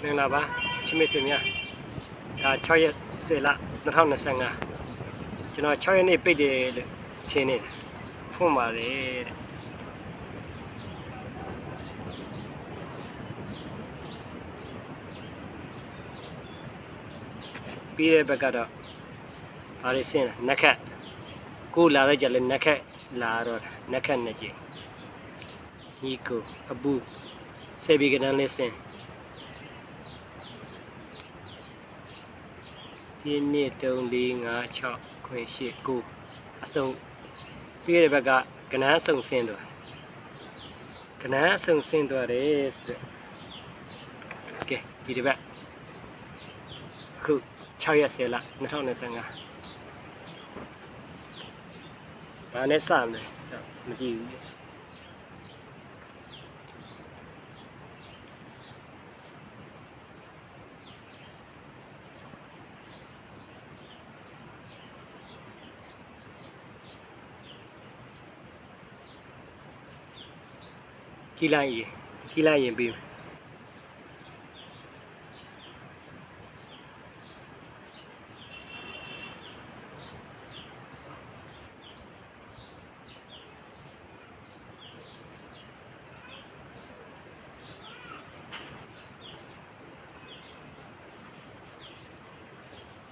မင်္ဂလာပါချစ်မိတ်ဆွေများဒါ6ရက်10လ2025ကျွန်တော်6ရက်နေ့ပိတ်တယ်လို့ထင်နေတယ်ဖွင့်ပါတယ်တဲ့ပြီးတဲ့ဘက်ကတော့ဘာလို့ဆင်းလဲနက်ခတ်ကိုလာတော့ကြလဲနက်ခတ်လာတော့နက်ခတ်နဲ့ကြည့်ညီကိုအပူ စေဘီကနန်လေးဆင်းဒီနေ့3 4 5 6ခွင့်8 9အစုံပြီးရတဲ့ဘက်ကကနန်းအစုံဆင်းသွားကနန်းအစုံဆင်းသွားတယ်ဆိုတော့ကဲဒီတစ်ပတ်အခု6ရက်10လ2025ဘာနဲ့စမလဲမကြည့်ဘူး ကြည့်လိုက်ရင်ကြည့်လိုက်ရင်ပြီးမယ်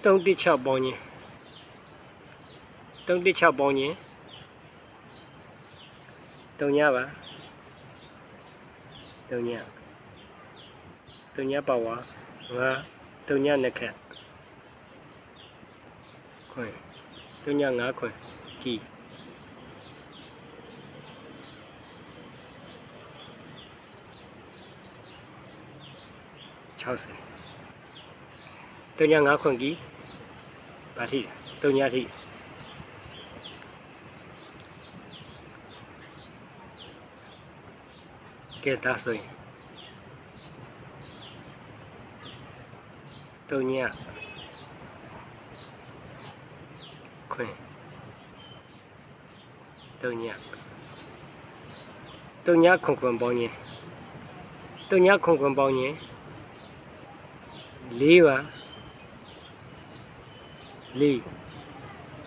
တုံးတစ်6ပေါင်းချင်းတုံးတစ်6ပေါင်းချင်းတုံညပါ တုံညတုံညပါဝါငါတုံညနှစ်ခက်ခွင်တုံည၅ခွင်ကီ60တုံည၅ခွင်ကီဘာထိတုံညထိ ကဲဒါဆိုရင်တုံညခွင်တုံညတုံညခွန်ခွန်ပေါင်းရင်တုံညခွန်ခွန်ပေါင်းရင်၄ပါ၄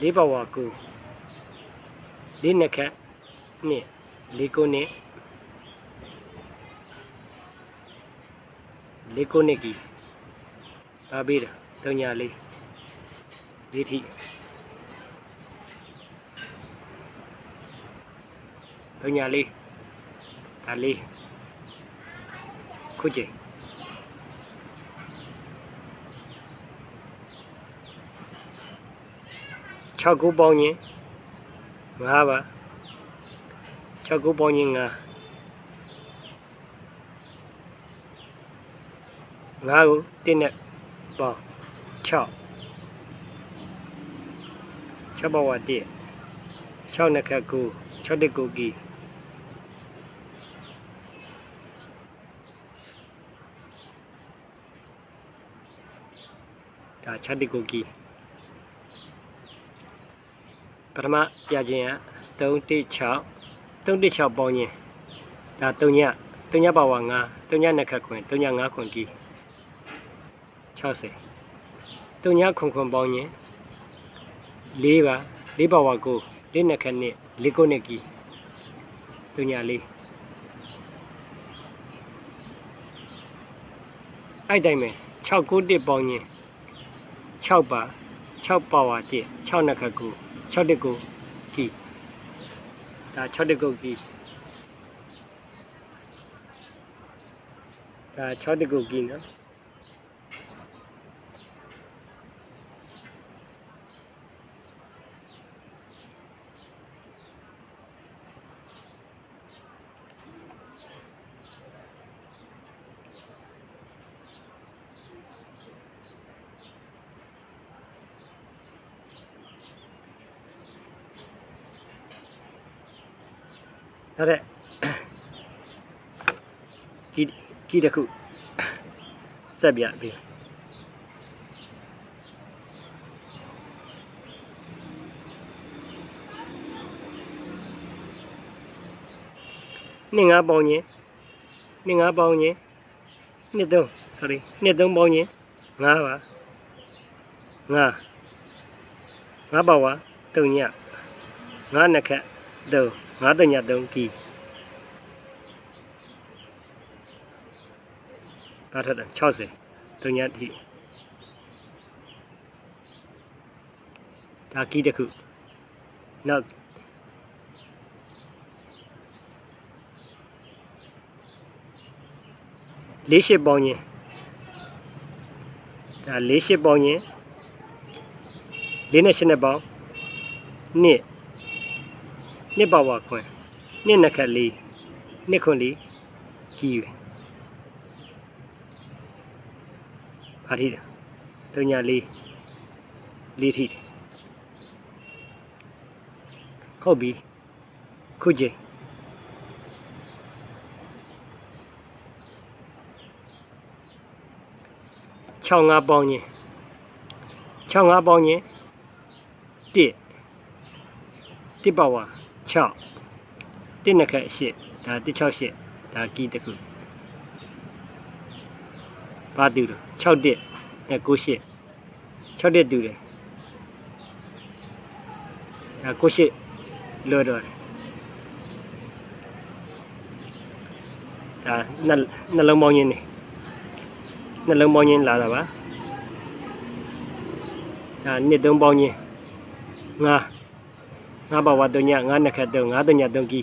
၄ပါဝါကူ၄နှစ်ခက်နှစ်၄ကိုနှစ် လေးကိုနှစ်ကြီးပါပေးတာတုံညာလေးလေးထိတုံညာလေးဒါလေးခုချိန်6ခုပေါင်းရင်5ပါ6ခုပေါင်းရင်5 ငါးကိုတစ်နဲ့ပေါင်း6 6ပါဝါတစ်6နှစ်ခက်ကို6တစ်ကိုကီဒါ6တစ်ကိုကီပထမပြခြင်းက3တစ်6 3တစ်6ပေါင်းခြင်းဒါ3ည3ညပါဝါ9 3ညနှစ်ခက်ခွင်3ည5ခွင်ကီ 60တုံညာခွန်ခွန်ပေါင်းရင်၄ပါ၄ပါဝါကို၄နှစ်ခက်နှစ်၄ကိုနှစ်ကီတုံညာလေးအဲ့တိုင်းပဲ6ကိုတစ်ပေါင်းရင်6ပါ6ပါဝါတစ်6နှစ်ခက်ကို6တစ်ကိုကီဒါ6တစ်ကိုကီဒါ6တစ်ကိုကီနော် နောက်တဲ့ကီကီတစ်ခုဆက်ပြပြီနှစ်ငါးပေါင်းချင်းနှစ်ငါးပေါင်းရင်နှစ်သုံး sorry နှစ်သုံးပေါင်းရင်ငါးပါငါးငါးပါဝါတုံညငါးနှစ်ခက်သုံး ငါးတုံညသုံးကီပါထတာ60တုံညတိဒါကီတစ်ခုနောက်လေးရှစ်ပေါင်းရင်ဒါလေးရှစ်ပေါင်းရင်လေးနဲ့ရှစ်နဲ့ပေါင်းနှစ် နှစ်ပါဝါခွင်နှစ်နှစ်ခက်လေးနှစ်ခွန်လေးကြီးပဲဘာထိလဲတုံညာလေးလေးထိတယ်ဟုတ်ပြီခုချိန်6ငါပေါင်းရင်6ငါပေါင်းရင်1 1ပါဝါ 6 1နှစ်ခက်8ဒါ168ဒါကီးတစ်ခုဘာတူတော့6တက်နဲ့98 6တက်တူတယ်ဒါ98လွတ်တော့တယ်ဒါနှနှလုံးပေါင်းရင်းနေနှလုံးပေါင်းရင်းလာတာပါဒါနှစ်သုံးပေါင်းရင်းငါ ငါဘဝတုညငါနှစ်ခက်တုံငါတုညတုံကီ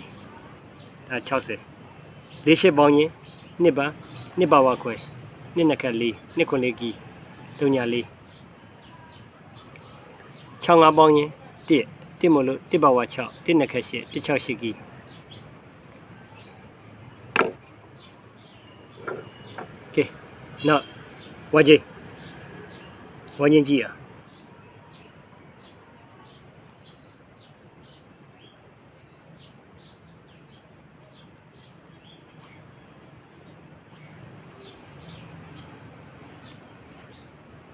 ဒါ60လေးရှစ်ပေါင်းရင်းနှစ်ပါနှစ်ပါဝခွဲနှစ်နှစ်ခက်လေးနှစ်ခွန်လေးကီတုညလေး6ငါပေါင်းရင်း1 1မလို့1ပါဝ6 1နှစ်ခက်8 168ကီကဲနောက်ဝါကြီးဝါကြီးကြည့်อ่ะ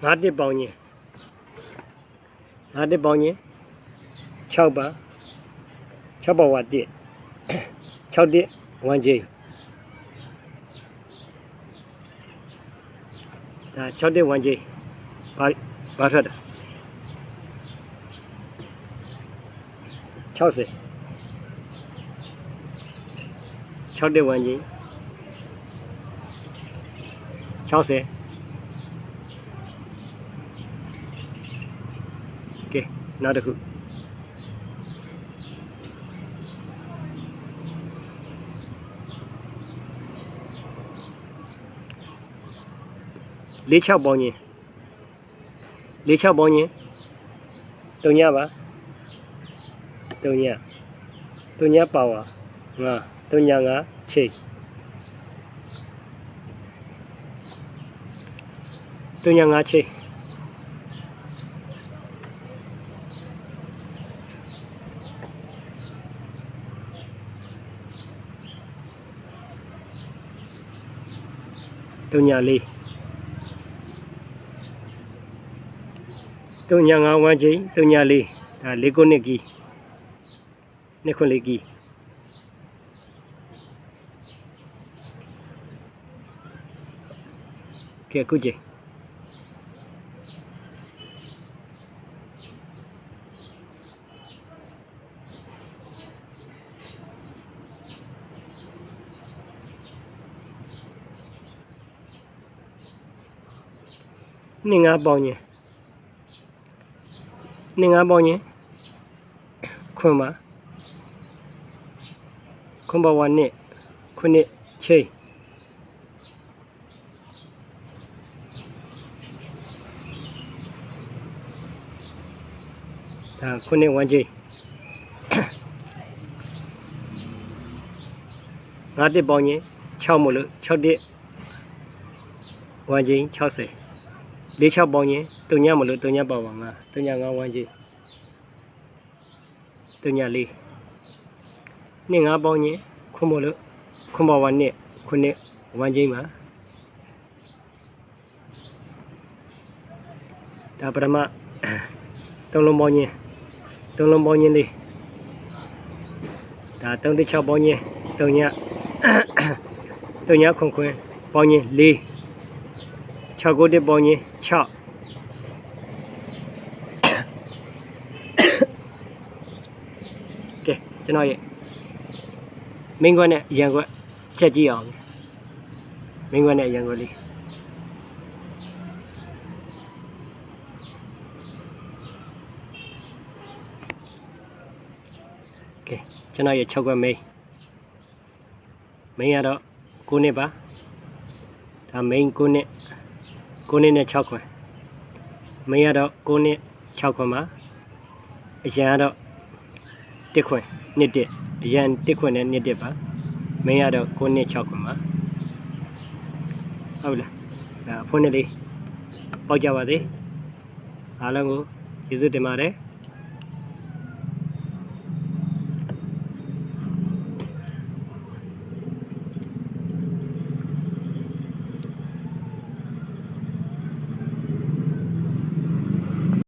ငါးတစ်ပေါင်းချင်းငါးတစ်ပေါင်းချင်း6ပါ6ပါဝ1 6တစ်1ချင်းဒါ6တစ်1ချင်းဘာဘာထွက်တာ60 6တစ်1ချင်း60ကဲ နောက်တစ်ခုလေး6ပေါင်းချင်းလေး6ပေါင်းချင်းတုံညပါတုံညတုံညပါဝါငါတုံညငါချိတ်တုံညငါချိတ် တုံညလေးတုံညငါဝမ်းချိန်တုံညလေးဒါလေးခုနှစ်ကီနှစ်ခွလေးကီကဲခုချိန် နှစ်ငါပေါင်းချင်းနှစ်ငါပေါင်းချင်းခွန်ပါခွန်ပါဝါနှစ်ခုနှစ်ချိန်ဒါခုနှစ်ဝမ်းချိန်ငါတစ်ပေါင်းချင်း6မို့လို့6တစ်ဝမ်းချိန်60 လေး6ပေါင်းရင်တုံညမလို့တုံညပါပါငါတုံညငါဝမ်းကြီးတုံညလေးနှစ်ငါပေါင်းရင်ခွန်မလို့ခွန်ပါဝါနှစ်ခုနှစ်ဝမ်းကြီးမှာဒါပရမတုံလုံးပေါင်းရင်တုံလုံးပေါင်းရင်လေးဒါတုံတစ်6ပေါင်းရင်တုံညတုံညာခွန်ခွန်းပေါင်းရင်4 6ကိုတစ်ပေါင်းရင်6ကဲကျွန်တော်ရဲ့မင်းကွက်နဲ့ရန်ကွက်ချက်ကြည့်အောင်မင်းကွက်နဲ့ရန်ကွက်လေးကဲကျွန်တော်ရဲ့6ကွက်မိန်းမိန်းကတော့9နှစ်ပါဒါမိန်း9နှစ် 9နှစ်နဲ့6ခွက်မိန်းကတော့9နှစ်6ခွက်မှာအရန်ကတော့1ခွက်နှစ်တစ်အရန်1ခွက်နဲ့နှစ်တစ်ပါမိန်းကတော့9နှစ်6ခွက်မှာဟုတ်လားဒါအဖွင့်နေလေးပေါက်ကြပါစေအားလုံးကိုကျေးဇူးတင်ပါတယ်